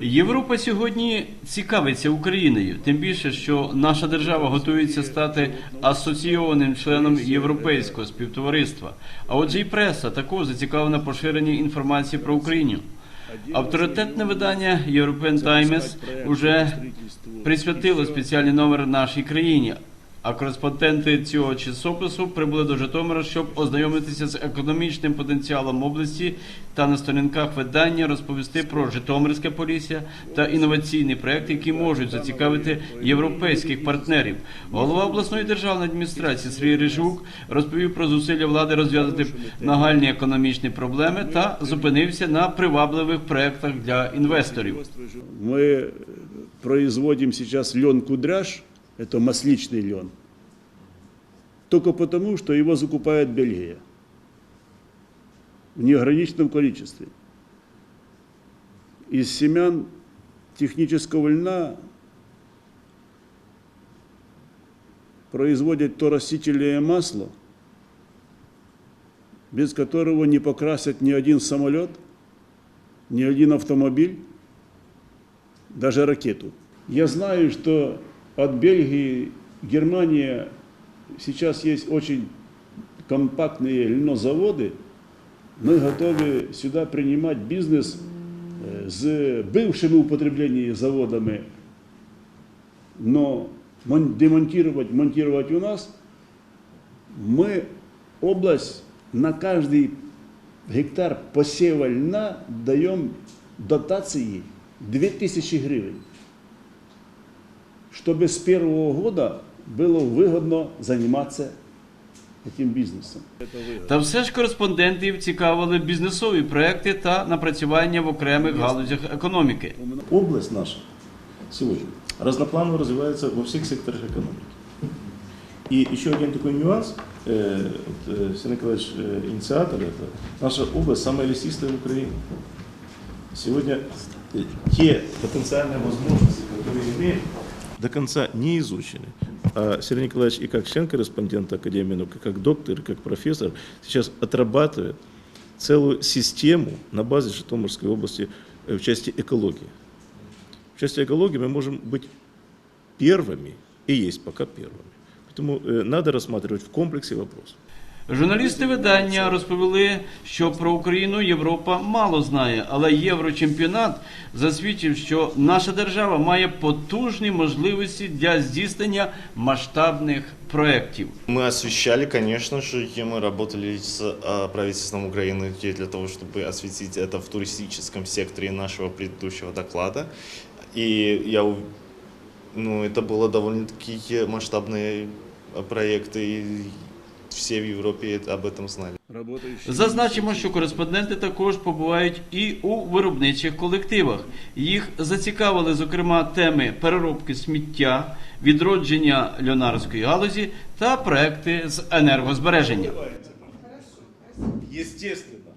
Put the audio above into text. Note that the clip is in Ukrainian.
Європа сьогодні цікавиться Україною, тим більше, що наша держава готується стати асоційованим членом європейського співтовариства. А отже, і преса також зацікавлена поширенні інформації про Україну. Авторитетне видання European Times уже присвятило спеціальний номер нашій країні. А кореспонденти цього часопису прибули до Житомира, щоб ознайомитися з економічним потенціалом області та на сторінках видання розповісти про Житомирське полісся та інноваційні проекти, які можуть зацікавити європейських партнерів. Голова обласної державної адміністрації Сергій Рижук розповів про зусилля влади розв'язати нагальні економічні проблеми та зупинився на привабливих проектах для інвесторів. Мы производим сейчас лен кудряш, это масличный лен, только потому, что его закупает Бельгия в неограниченном количестве. Из семян технического льна производят то растительное масло, без которого не покрасят ни один самолет, ни один автомобиль, даже ракету. Я знаю, что от Бельгии, Германия сейчас есть очень компактные льнозаводы. Мы готовы сюда принимать бизнес э, с бывшими в употреблении заводами, но мон- демонтировать, монтировать у нас мы область на каждый гектар посева льна даем дотации 2000 гривен, чтобы с первого года было выгодно заниматься этим бизнесом. Та все ж кореспондентів цікавили бізнесові проекти та напрацювання в окремих галузях економіки. Область наша сегодня разнопланово развивается во всех секторах экономики. И еще один такой нюанс, э, вот, э, Сергей Николаевич, э, инициатор, это наша область самая лесистая в Украине. Сегодня э, те потенциальные возможности, которые имеем, до конца не изучены. А Сергей Николаевич и как член-корреспондент Академии наук, и как доктор, и как профессор сейчас отрабатывает целую систему на базе Житомирской области э, в части экологии. В части экологии мы можем быть первыми и есть пока первыми. Поэтому э, надо рассматривать в комплексе вопрос. Журналісти видання розповіли, що про Україну Європа мало знає, але Єврочемпіонат засвідчив, що наша держава має потужні можливості для здійснення масштабних проєктів. Мы освещали, конечно же, и мы работали с а, правительством Украины и для того, чтобы осветить это в туристическом секторе нашего предыдущего доклада. И я, ув- ну, это было довольно-таки масштабные а, проекты, и все в Європі об этом знали. Зазначимо, що кореспонденти також побувають і у виробничих колективах. Їх зацікавили, зокрема, теми переробки сміття, відродження льонарської галузі та проекти з енергозбереження. Естественно.